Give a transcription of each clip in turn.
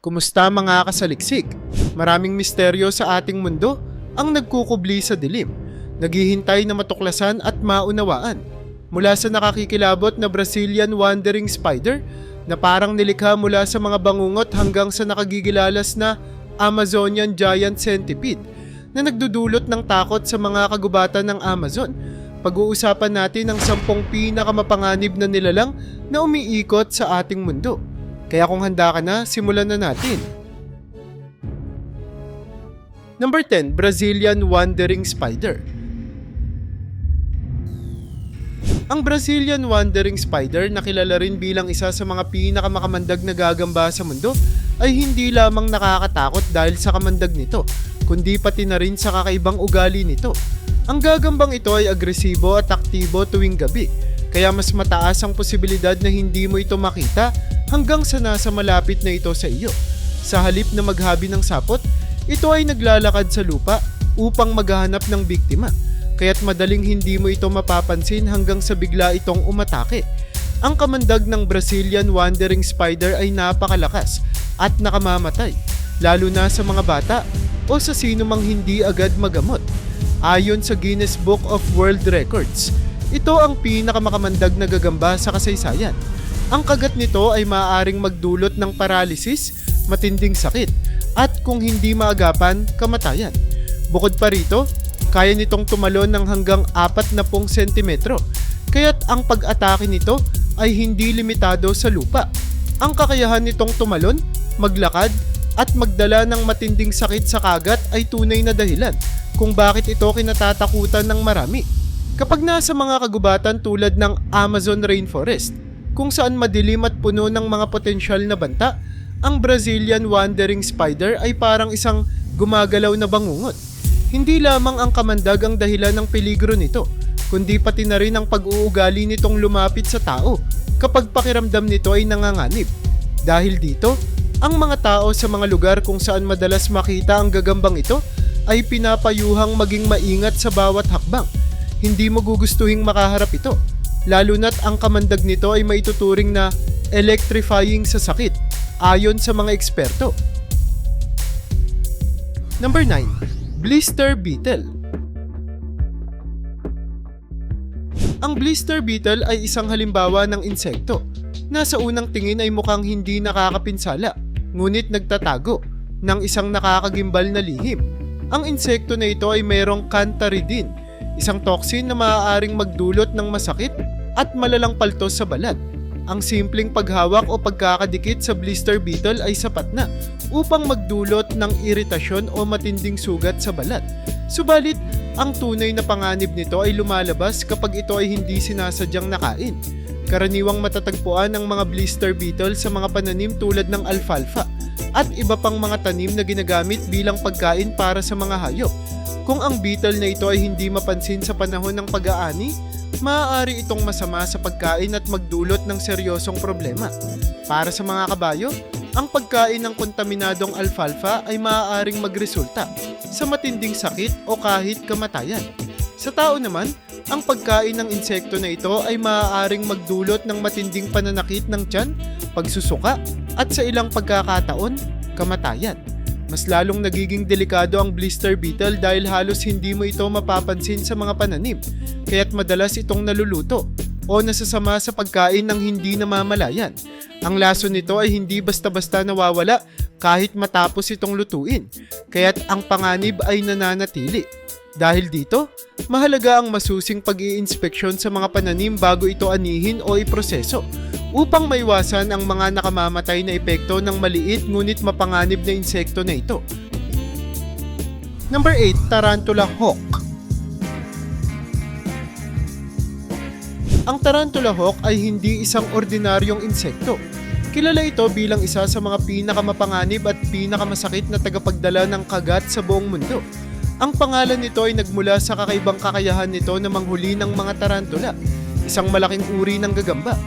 Kumusta mga kasaliksik? Maraming misteryo sa ating mundo ang nagkukubli sa dilim, naghihintay na matuklasan at maunawaan. Mula sa nakakikilabot na Brazilian wandering spider na parang nilikha mula sa mga bangungot hanggang sa nakagigilalas na Amazonian giant centipede na nagdudulot ng takot sa mga kagubatan ng Amazon. Pag-uusapan natin ang sampung pinakamapanganib na nilalang na umiikot sa ating mundo. Kaya kung handa ka na, simulan na natin. Number 10, Brazilian Wandering Spider. Ang Brazilian Wandering Spider na kilala rin bilang isa sa mga pinakamakamandag na gagamba sa mundo ay hindi lamang nakakatakot dahil sa kamandag nito, kundi pati na rin sa kakaibang ugali nito. Ang gagambang ito ay agresibo at aktibo tuwing gabi, kaya mas mataas ang posibilidad na hindi mo ito makita hanggang sa nasa malapit na ito sa iyo. Sa halip na maghabi ng sapot, ito ay naglalakad sa lupa upang maghahanap ng biktima, kaya't madaling hindi mo ito mapapansin hanggang sa bigla itong umatake. Ang kamandag ng Brazilian wandering spider ay napakalakas at nakamamatay, lalo na sa mga bata o sa sino mang hindi agad magamot. Ayon sa Guinness Book of World Records, ito ang pinakamakamandag na gagamba sa kasaysayan. Ang kagat nito ay maaaring magdulot ng paralysis, matinding sakit, at kung hindi maagapan, kamatayan. Bukod pa rito, kaya nitong tumalon ng hanggang 40 sentimetro, kaya't ang pag-atake nito ay hindi limitado sa lupa. Ang kakayahan nitong tumalon, maglakad, at magdala ng matinding sakit sa kagat ay tunay na dahilan kung bakit ito kinatatakutan ng marami. Kapag nasa mga kagubatan tulad ng Amazon Rainforest, kung saan madilim at puno ng mga potensyal na banta, ang Brazilian wandering spider ay parang isang gumagalaw na bangungot. Hindi lamang ang kamandag ang dahilan ng peligro nito, kundi pati na rin ang pag-uugali nitong lumapit sa tao kapag pakiramdam nito ay nanganganib. Dahil dito, ang mga tao sa mga lugar kung saan madalas makita ang gagambang ito ay pinapayuhang maging maingat sa bawat hakbang. Hindi mo gugustuhing makaharap ito, lalo na't ang kamandag nito ay maituturing na electrifying sa sakit ayon sa mga eksperto. Number 9. Blister Beetle Ang blister beetle ay isang halimbawa ng insekto na sa unang tingin ay mukhang hindi nakakapinsala, ngunit nagtatago ng isang nakakagimbal na lihim. Ang insekto na ito ay mayroong cantaridin, isang toxin na maaaring magdulot ng masakit at malalang paltos sa balat. Ang simpleng paghawak o pagkakadikit sa blister beetle ay sapat na upang magdulot ng iritasyon o matinding sugat sa balat. Subalit, ang tunay na panganib nito ay lumalabas kapag ito ay hindi sinasadyang nakain. Karaniwang matatagpuan ang mga blister beetle sa mga pananim tulad ng alfalfa at iba pang mga tanim na ginagamit bilang pagkain para sa mga hayop. Kung ang beetle na ito ay hindi mapansin sa panahon ng pag-aani, maaari itong masama sa pagkain at magdulot ng seryosong problema. Para sa mga kabayo, ang pagkain ng kontaminadong alfalfa ay maaaring magresulta sa matinding sakit o kahit kamatayan. Sa tao naman, ang pagkain ng insekto na ito ay maaaring magdulot ng matinding pananakit ng tiyan, pagsusuka, at sa ilang pagkakataon, kamatayan. Mas lalong nagiging delikado ang blister beetle dahil halos hindi mo ito mapapansin sa mga pananim, kaya't madalas itong naluluto o nasasama sa pagkain ng hindi namamalayan. Ang laso nito ay hindi basta-basta nawawala kahit matapos itong lutuin, kaya't ang panganib ay nananatili. Dahil dito, mahalaga ang masusing pag-iinspeksyon sa mga pananim bago ito anihin o iproseso upang maiwasan ang mga nakamamatay na epekto ng maliit ngunit mapanganib na insekto na ito. Number 8, Tarantula Hawk. Ang tarantula hawk ay hindi isang ordinaryong insekto. Kilala ito bilang isa sa mga pinakamapanganib at pinakamasakit na tagapagdala ng kagat sa buong mundo. Ang pangalan nito ay nagmula sa kakaibang kakayahan nito na manghuli ng mga tarantula, isang malaking uri ng gagamba.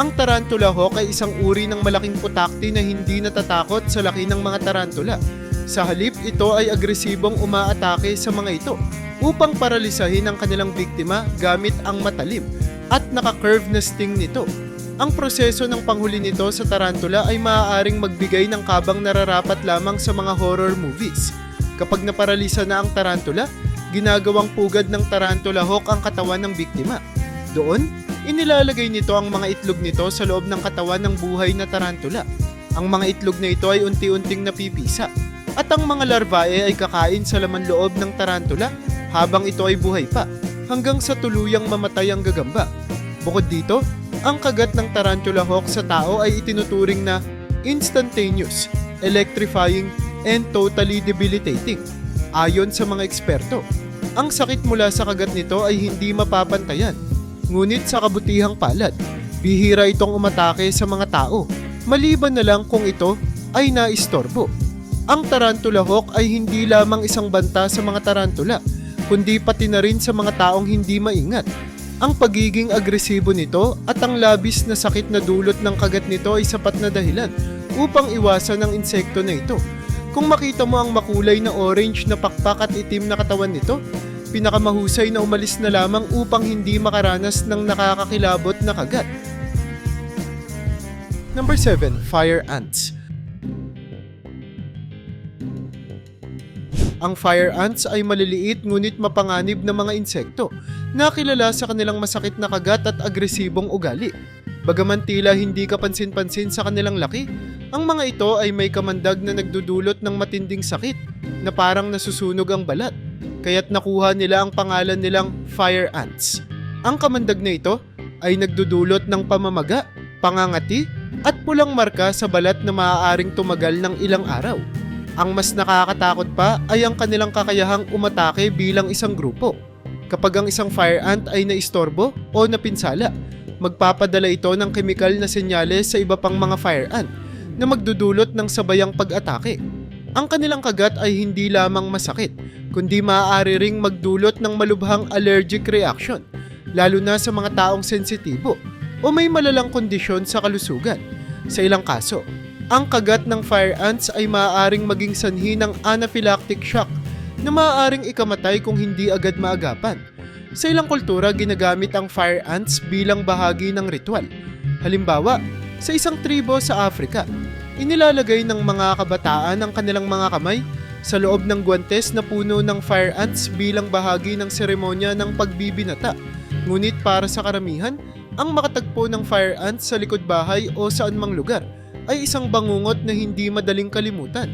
Ang tarantula hawk ay isang uri ng malaking putakti na hindi natatakot sa laki ng mga tarantula. Sa halip, ito ay agresibong umaatake sa mga ito upang paralisahin ang kanilang biktima gamit ang matalim at naka-curve na sting nito. Ang proseso ng panghuli nito sa tarantula ay maaaring magbigay ng kabang nararapat lamang sa mga horror movies. Kapag naparalisa na ang tarantula, ginagawang pugad ng tarantula hawk ang katawan ng biktima. Doon, inilalagay nito ang mga itlog nito sa loob ng katawan ng buhay na tarantula. Ang mga itlog na ito ay unti-unting napipisa. At ang mga larvae ay kakain sa laman loob ng tarantula habang ito ay buhay pa, hanggang sa tuluyang mamatay ang gagamba. Bukod dito, ang kagat ng tarantula hawk sa tao ay itinuturing na instantaneous, electrifying, and totally debilitating. Ayon sa mga eksperto, ang sakit mula sa kagat nito ay hindi mapapantayan. Ngunit sa kabutihang palad, bihira itong umatake sa mga tao, maliban na lang kung ito ay naistorbo. Ang tarantula hawk ay hindi lamang isang banta sa mga tarantula, kundi pati na rin sa mga taong hindi maingat. Ang pagiging agresibo nito at ang labis na sakit na dulot ng kagat nito ay sapat na dahilan upang iwasan ang insekto na ito. Kung makita mo ang makulay na orange na pakpak at itim na katawan nito, pinakamahusay na umalis na lamang upang hindi makaranas ng nakakakilabot na kagat. Number 7. Fire Ants Ang fire ants ay maliliit ngunit mapanganib na mga insekto na kilala sa kanilang masakit na kagat at agresibong ugali. Bagaman tila hindi kapansin-pansin sa kanilang laki, ang mga ito ay may kamandag na nagdudulot ng matinding sakit na parang nasusunog ang balat, kaya't nakuha nila ang pangalan nilang fire ants. Ang kamandag na ito ay nagdudulot ng pamamaga, pangangati, at pulang marka sa balat na maaaring tumagal ng ilang araw. Ang mas nakakatakot pa ay ang kanilang kakayahang umatake bilang isang grupo. Kapag ang isang fire ant ay naistorbo o napinsala, magpapadala ito ng kemikal na senyales sa iba pang mga fire ant na magdudulot ng sabayang pag-atake. Ang kanilang kagat ay hindi lamang masakit, kundi maaari ring magdulot ng malubhang allergic reaction, lalo na sa mga taong sensitibo o may malalang kondisyon sa kalusugan. Sa ilang kaso, ang kagat ng fire ants ay maaaring maging sanhi ng anaphylactic shock na maaaring ikamatay kung hindi agad maagapan. Sa ilang kultura, ginagamit ang fire ants bilang bahagi ng ritual. Halimbawa, sa isang tribo sa Africa, inilalagay ng mga kabataan ang kanilang mga kamay sa loob ng guwantes na puno ng fire ants bilang bahagi ng seremonya ng pagbibinata. Ngunit para sa karamihan, ang makatagpo ng fire ants sa likod bahay o saan mang lugar ay isang bangungot na hindi madaling kalimutan.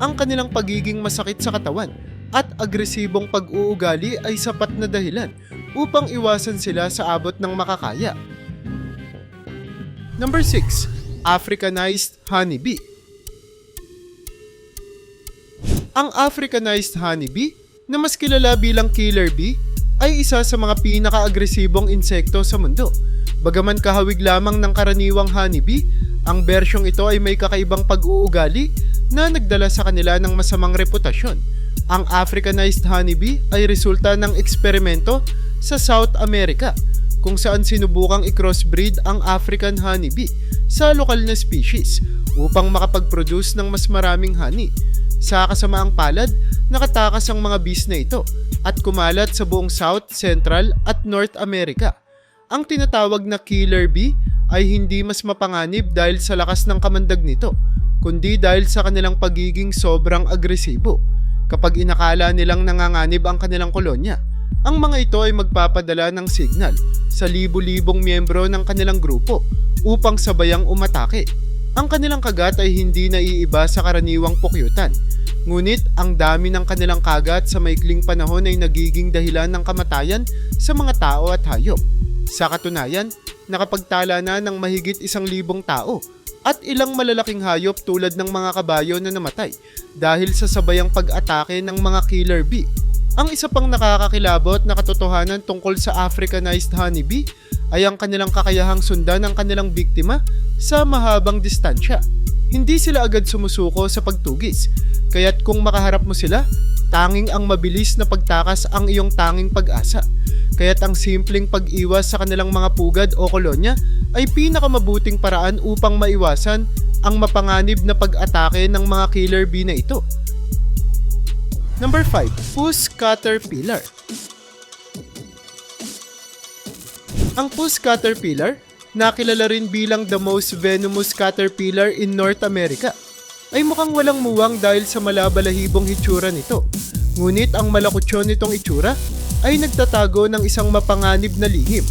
Ang kanilang pagiging masakit sa katawan at agresibong pag-uugali ay sapat na dahilan upang iwasan sila sa abot ng makakaya. Number 6. Africanized Honeybee Ang Africanized honeybee, na mas kilala bilang killer bee, ay isa sa mga pinaka-agresibong insekto sa mundo. Bagaman kahawig lamang ng karaniwang honeybee, ang bersyong ito ay may kakaibang pag-uugali na nagdala sa kanila ng masamang reputasyon. Ang Africanized honeybee ay resulta ng eksperimento sa South America kung saan sinubukang i-crossbreed ang African honeybee sa lokal na species upang makapag-produce ng mas maraming honey. Sa kasamaang palad, nakatakas ang mga bees na ito at kumalat sa buong South, Central at North America. Ang tinatawag na killer bee ay hindi mas mapanganib dahil sa lakas ng kamandag nito, kundi dahil sa kanilang pagiging sobrang agresibo. Kapag inakala nilang nanganganib ang kanilang kolonya, ang mga ito ay magpapadala ng signal sa libu-libong miyembro ng kanilang grupo upang sabayang umatake. Ang kanilang kagat ay hindi naiiba sa karaniwang pukyutan, ngunit ang dami ng kanilang kagat sa maikling panahon ay nagiging dahilan ng kamatayan sa mga tao at hayop. Sa katunayan, nakapagtala na ng mahigit isang libong tao at ilang malalaking hayop tulad ng mga kabayo na namatay dahil sa sabayang pag-atake ng mga killer bee. Ang isa pang nakakakilabot na katotohanan tungkol sa Africanized honeybee ay ang kanilang kakayahang sundan ang kanilang biktima sa mahabang distansya. Hindi sila agad sumusuko sa pagtugis, kaya't kung makaharap mo sila, tanging ang mabilis na pagtakas ang iyong tanging pag-asa. Kaya't ang simpleng pag-iwas sa kanilang mga pugad o kolonya ay pinakamabuting paraan upang maiwasan ang mapanganib na pag-atake ng mga killer bee na ito. Number 5. Puss Caterpillar Ang puss caterpillar nakilala rin bilang the most venomous caterpillar in North America, ay mukhang walang muwang dahil sa malabalahibong hitsura nito. Ngunit ang malakutsyon nitong itsura ay nagtatago ng isang mapanganib na lihim.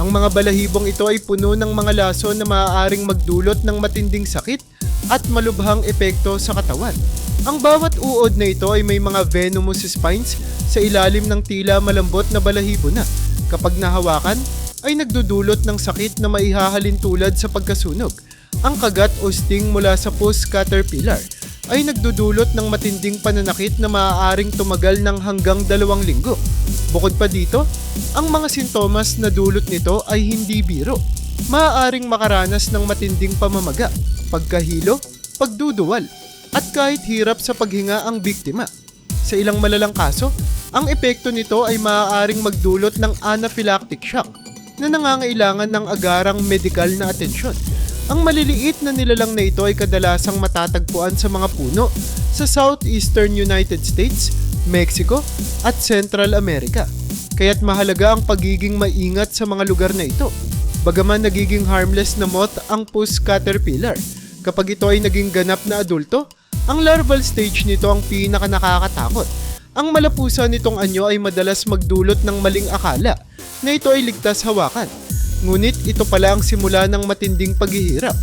Ang mga balahibong ito ay puno ng mga laso na maaaring magdulot ng matinding sakit at malubhang epekto sa katawan. Ang bawat uod na ito ay may mga venomous spines sa ilalim ng tila malambot na balahibo na. Kapag nahawakan, ay nagdudulot ng sakit na maihahalin tulad sa pagkasunog. Ang kagat o sting mula sa puss caterpillar ay nagdudulot ng matinding pananakit na maaaring tumagal ng hanggang dalawang linggo. Bukod pa dito, ang mga sintomas na dulot nito ay hindi biro. Maaaring makaranas ng matinding pamamaga, pagkahilo, pagduduwal, at kahit hirap sa paghinga ang biktima. Sa ilang malalang kaso, ang epekto nito ay maaaring magdulot ng anaphylactic shock na nangangailangan ng agarang medikal na atensyon. Ang maliliit na nilalang na ito ay kadalasang matatagpuan sa mga puno sa southeastern United States, Mexico at Central America. Kaya't mahalaga ang pagiging maingat sa mga lugar na ito. Bagaman nagiging harmless na moth ang puss caterpillar, kapag ito ay naging ganap na adulto, ang larval stage nito ang pinaka nakakatakot. Ang malapusa nitong anyo ay madalas magdulot ng maling akala na ito ay ligtas hawakan. Ngunit ito pala ang simula ng matinding paghihirap.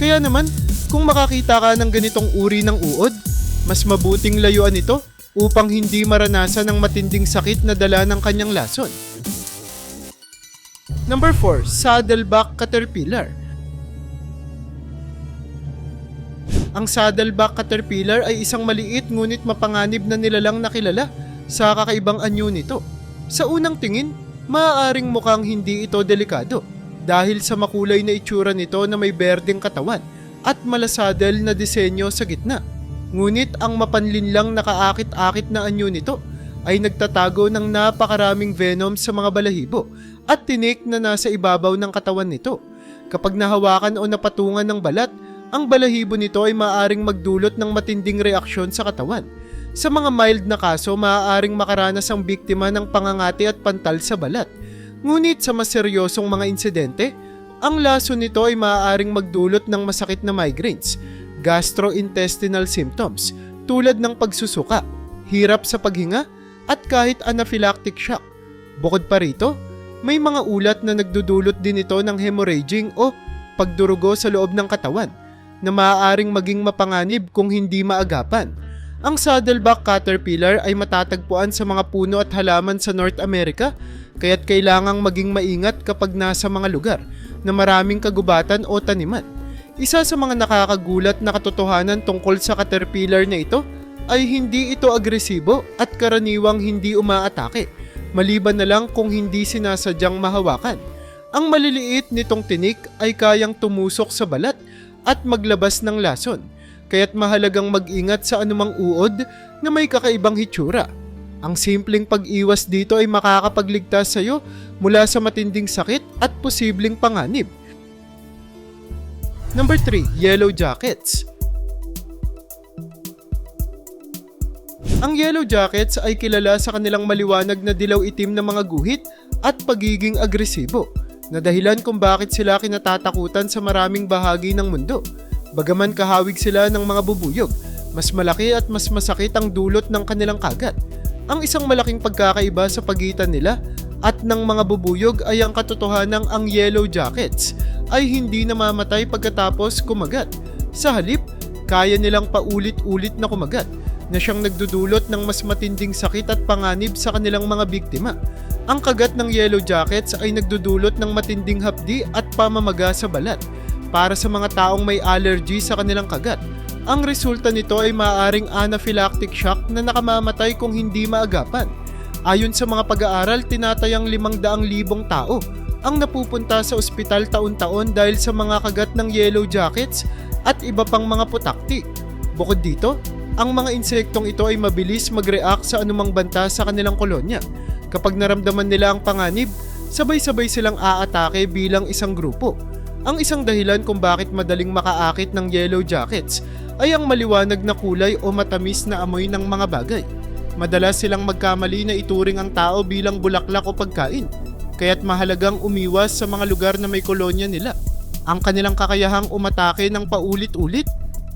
Kaya naman, kung makakita ka ng ganitong uri ng uod, mas mabuting layuan ito upang hindi maranasan ng matinding sakit na dala ng kanyang lason. Number 4, Saddleback Caterpillar. Ang saddleback caterpillar ay isang maliit ngunit mapanganib na nilalang nakilala sa kakaibang anyo nito. Sa unang tingin, maaaring mukhang hindi ito delikado dahil sa makulay na itsura nito na may berdeng katawan at malasadel na disenyo sa gitna. Ngunit ang mapanlinlang nakaakit-akit na anyo nito ay nagtatago ng napakaraming venom sa mga balahibo at tinik na nasa ibabaw ng katawan nito. Kapag nahawakan o napatungan ng balat, ang balahibo nito ay maaaring magdulot ng matinding reaksyon sa katawan. Sa mga mild na kaso, maaaring makaranas ang biktima ng pangangati at pantal sa balat. Ngunit sa mas seryosong mga insidente, ang laso nito ay maaaring magdulot ng masakit na migraines, gastrointestinal symptoms tulad ng pagsusuka, hirap sa paghinga, at kahit anaphylactic shock. Bukod pa rito, may mga ulat na nagdudulot din ito ng hemorrhaging o pagdurugo sa loob ng katawan na maaaring maging mapanganib kung hindi maagapan. Ang saddleback caterpillar ay matatagpuan sa mga puno at halaman sa North America, kaya't kailangang maging maingat kapag nasa mga lugar na maraming kagubatan o taniman. Isa sa mga nakakagulat na katotohanan tungkol sa caterpillar na ito ay hindi ito agresibo at karaniwang hindi umaatake, maliban na lang kung hindi sinasadyang mahawakan. Ang maliliit nitong tinik ay kayang tumusok sa balat at maglabas ng lason, kaya't mahalagang mag-ingat sa anumang uod na may kakaibang hitsura. Ang simpleng pag-iwas dito ay makakapagligtas sa iyo mula sa matinding sakit at posibleng panganib. Number 3, Yellow Jackets. Ang Yellow Jackets ay kilala sa kanilang maliwanag na dilaw-itim na mga guhit at pagiging agresibo na dahilan kung bakit sila kinatatakutan sa maraming bahagi ng mundo. Bagaman kahawig sila ng mga bubuyog, mas malaki at mas masakit ang dulot ng kanilang kagat. Ang isang malaking pagkakaiba sa pagitan nila at ng mga bubuyog ay ang katotohanang ang yellow jackets ay hindi namamatay pagkatapos kumagat. Sa halip, kaya nilang paulit-ulit na kumagat na siyang nagdudulot ng mas matinding sakit at panganib sa kanilang mga biktima. Ang kagat ng yellow jackets ay nagdudulot ng matinding hapdi at pamamaga sa balat para sa mga taong may allergy sa kanilang kagat. Ang resulta nito ay maaaring anaphylactic shock na nakamamatay kung hindi maagapan. Ayon sa mga pag-aaral, tinatayang 500,000 tao ang napupunta sa ospital taon-taon dahil sa mga kagat ng yellow jackets at iba pang mga putakti. Bukod dito, ang mga insektong ito ay mabilis mag-react sa anumang banta sa kanilang kolonya. Kapag naramdaman nila ang panganib, sabay-sabay silang aatake bilang isang grupo. Ang isang dahilan kung bakit madaling makaakit ng yellow jackets ay ang maliwanag na kulay o matamis na amoy ng mga bagay. Madalas silang magkamali na ituring ang tao bilang bulaklak o pagkain. kaya't mahalagang umiwas sa mga lugar na may kolonya nila. Ang kanilang kakayahang umatake ng paulit-ulit,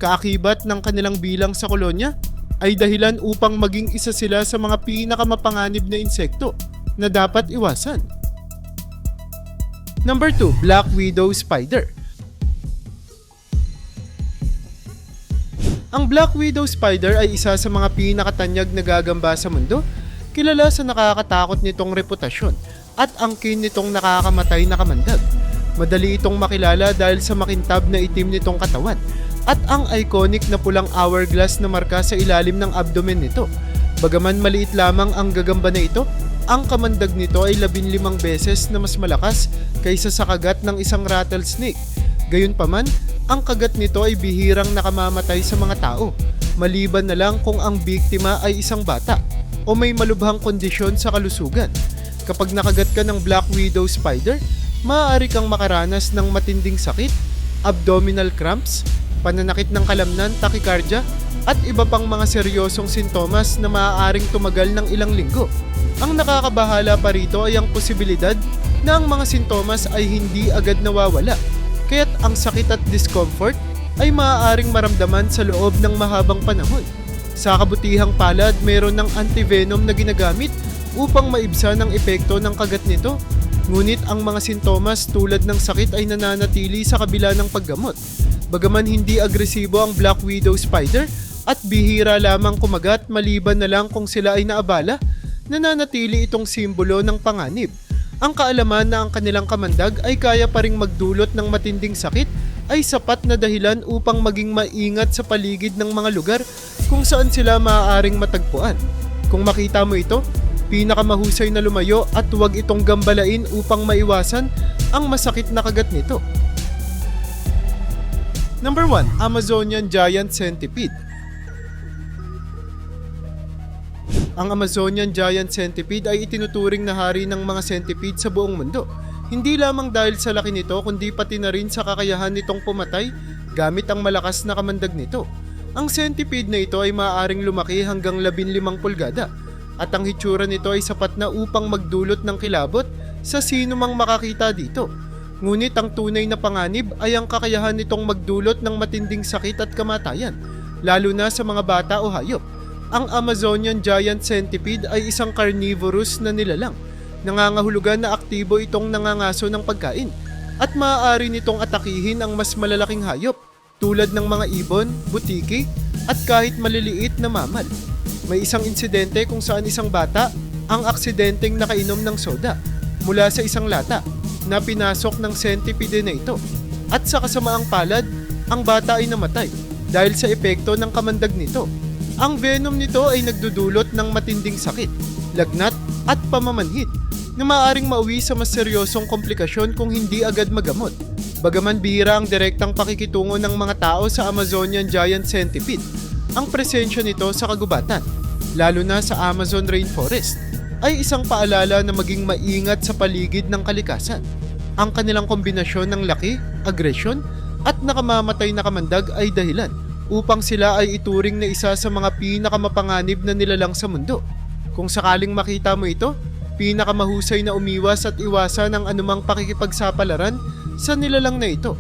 kaakibat ng kanilang bilang sa kolonya, ay dahilan upang maging isa sila sa mga pinakamapanganib na insekto na dapat iwasan. Number 2, Black Widow Spider. Ang Black Widow Spider ay isa sa mga pinakatanyag na gagamba sa mundo, kilala sa nakakatakot nitong reputasyon at angkin nitong nakakamatay na kamandag. Madali itong makilala dahil sa makintab na itim nitong katawan at ang iconic na pulang hourglass na marka sa ilalim ng abdomen nito. Bagaman maliit lamang ang gagamba na ito, ang kamandag nito ay 15 beses na mas malakas kaysa sa kagat ng isang rattlesnake. Gayunpaman, ang kagat nito ay bihirang nakamamatay sa mga tao, maliban na lang kung ang biktima ay isang bata o may malubhang kondisyon sa kalusugan. Kapag nakagat ka ng Black Widow Spider, maaari kang makaranas ng matinding sakit, abdominal cramps, pananakit ng kalamnan, tachycardia, at iba pang mga seryosong sintomas na maaaring tumagal ng ilang linggo. Ang nakakabahala pa rito ay ang posibilidad na ang mga sintomas ay hindi agad nawawala, kaya't ang sakit at discomfort ay maaaring maramdaman sa loob ng mahabang panahon. Sa kabutihang palad, meron ng antivenom na ginagamit upang maibsan ang epekto ng kagat nito. Ngunit ang mga sintomas tulad ng sakit ay nananatili sa kabila ng paggamot. Bagaman hindi agresibo ang Black Widow Spider at bihira lamang kumagat maliban na lang kung sila ay naabala, nananatili itong simbolo ng panganib. Ang kaalaman na ang kanilang kamandag ay kaya pa ring magdulot ng matinding sakit ay sapat na dahilan upang maging maingat sa paligid ng mga lugar kung saan sila maaaring matagpuan. Kung makita mo ito, pinakamahusay na lumayo at huwag itong gambalain upang maiwasan ang masakit na kagat nito. Number 1, Amazonian Giant Centipede. Ang Amazonian Giant Centipede ay itinuturing na hari ng mga centipede sa buong mundo. Hindi lamang dahil sa laki nito kundi pati na rin sa kakayahan nitong pumatay gamit ang malakas na kamandag nito. Ang centipede na ito ay maaaring lumaki hanggang 15 pulgada at ang hitsura nito ay sapat na upang magdulot ng kilabot sa sino mang makakita dito. Ngunit ang tunay na panganib ay ang kakayahan nitong magdulot ng matinding sakit at kamatayan, lalo na sa mga bata o hayop. Ang Amazonian Giant Centipede ay isang carnivorous na nilalang. Nangangahulugan na aktibo itong nangangaso ng pagkain at maaari nitong atakihin ang mas malalaking hayop tulad ng mga ibon, butiki at kahit maliliit na mamal. May isang insidente kung saan isang bata ang aksidenteng nakainom ng soda mula sa isang lata na pinasok ng centipede na ito. At sa kasamaang palad, ang bata ay namatay dahil sa epekto ng kamandag nito. Ang venom nito ay nagdudulot ng matinding sakit, lagnat at pamamanhid na maaaring mauwi sa mas seryosong komplikasyon kung hindi agad magamot. Bagaman bihira ang direktang pakikitungo ng mga tao sa Amazonian Giant Centipede, ang presensya nito sa kagubatan, lalo na sa Amazon Rainforest, ay isang paalala na maging maingat sa paligid ng kalikasan. Ang kanilang kombinasyon ng laki, agresyon, at nakamamatay na kamandag ay dahilan upang sila ay ituring na isa sa mga pinakamapanganib na nilalang sa mundo. Kung sakaling makita mo ito, pinakamahusay na umiwas at iwasan ang anumang pakikipagsapalaran sa nilalang na ito.